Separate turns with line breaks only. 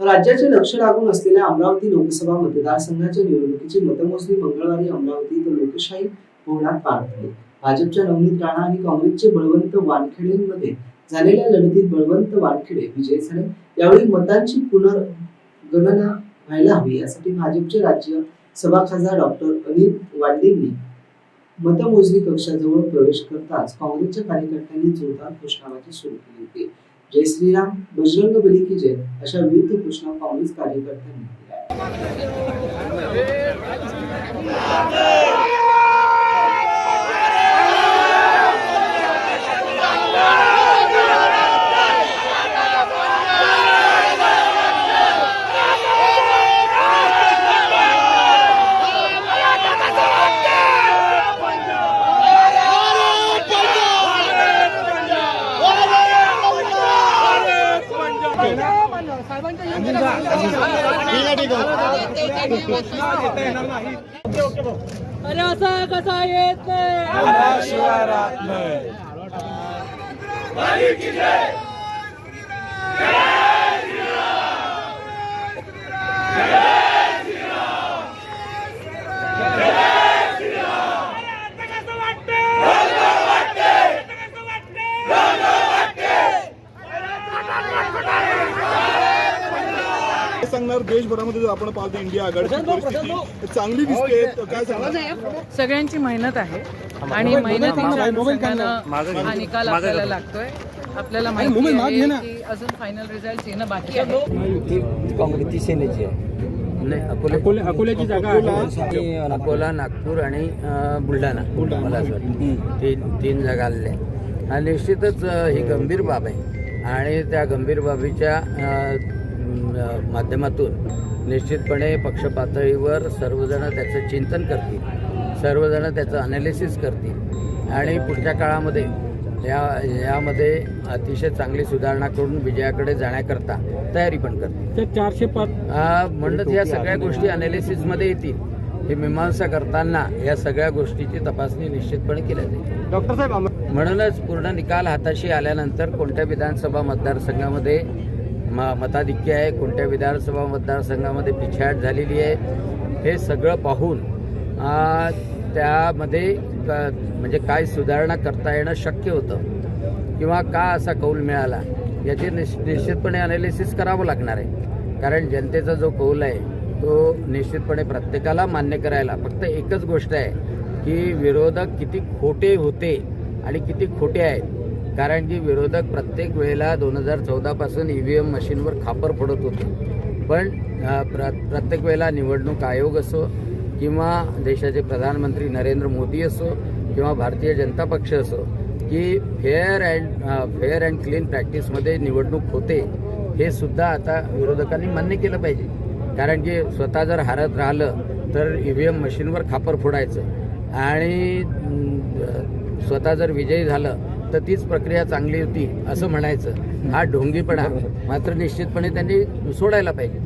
राज्याचे लक्ष लागून असलेल्या अमरावती लोकसभा मतदारसंघाच्या निवडणुकीची मतमोजणी मंगळवारी अमरावती इथं लोकशाही भवनात पार पडली. भाजपच्या नवनीत राणा आणि काँग्रेसचे बळवंत वानखेडेंमध्ये झालेल्या लढतीत बळवंत वानखेडे विजयी झाले. यावेळी मतांची पुनर्गणना व्हायला हवी यासाठी भाजपचे राज्य सभा खासदार डॉक्टर अनिल वाडेंनी मतमोजणी कक्षाजवळ प्रवेश करताच काँग्रेसच्या कार्यकर्त्यांनी जोरदार घोषणाबाजी सुरू केली होती. जय श्रीराम बजरंग बली की जय. अशा विविध घोषणा काँग्रेस कार्यकर्त्यांनी दिल्या
अरे असा कसा येत नाही.
सांगणार देशभरामध्ये जो आपण पाहतो इंडिया आघाडीची परिस्थिती चांगली दिसते. तर काय सांगणार?
सगळ्यांची मेहनत आहे. आणि मेहनतीच्या अनुषंगानं हा निकाल आपल्याला लागतोय. आपल्याला माहिती आहे की अजून फायनल रिझल्ट येणं बाकी आहे.
ती काँग्रेसची सेनेची आहे. नाही. अकोले
अकोल्याची जागा
अकोला नागपूर आणि बुलढाणा. मला असं वाटतं. तीन तीन जागा आलेल्या आहेत. आणि निश्चितच ही गंभीर बाब आहे. आणि त्या गंभीर बाबीच्या माध्यमातून निश्चितपणे पक्ष पातळीवर सर्वजण त्याचं चिंतन करतील सर्वजण त्याचं अनालिसिस करतील. आणि पुढच्या काळामध्ये या यामध्ये अतिशय चांगली सुधारणा करून विजयाकडे जाण्याकरता तयारी पण करतील.
ते चारशे पाच
आ, म्हणूनच या सगळ्या गोष्टी अनालिसिसमध्ये येतील. हे मीमांसा करताना या सगळ्या गोष्टीची तपासणी निश्चितपणे केल्या जाईल.
डॉक्टर साहेब
म्हणूनच पूर्ण निकाल हाताशी आल्यानंतर कोणत्या विधानसभा मतदारसंघामध्ये म मताधिक्य आहे. कोणत्या विधानसभा मतदारसंघामध्ये पिछाट झालेली आहे हे सगळं पाहून त्यामध्ये क- म्हणजे काय सुधारणा करता येणं शक्य होतं किंवा का असा कौल मिळाला याचे निश निश्चितपणे अनालिसिस करावं लागणार आहे. कारण जनतेचा जो कौल आहे तो निश्चितपणे प्रत्येकाला मान्य करायला फक्त एकच गोष्ट आहे की विरोधक किती खोटे होते आणि किती खोटे आहेत कारण की विरोधक प्रत्येक वेळेला दोन हजार चौदापासून ई व्ही एम मशीनवर खापर फोडत होते. पण प्र प्रत्येक वेळेला निवडणूक आयोग असो किंवा देशाचे प्रधानमंत्री नरेंद्र मोदी असो किंवा भारतीय जनता पक्ष असो की fair and fair and clean प्रॅक्टिसमध्ये निवडणूक होते हे सुद्धा आता विरोधकांनी मान्य केलं पाहिजे. कारण की स्वतः जर हारत राहिलं तर ई व्ही एम मशीनवर खापर फोडायचं. आणि स्वतः जर विजयी झालं तर तीच प्रक्रिया चांगली होती असं म्हणायचं. हा ढोंगीपणा मात्र निश्चितपणे त्यांनी सोडायला पाहिजे.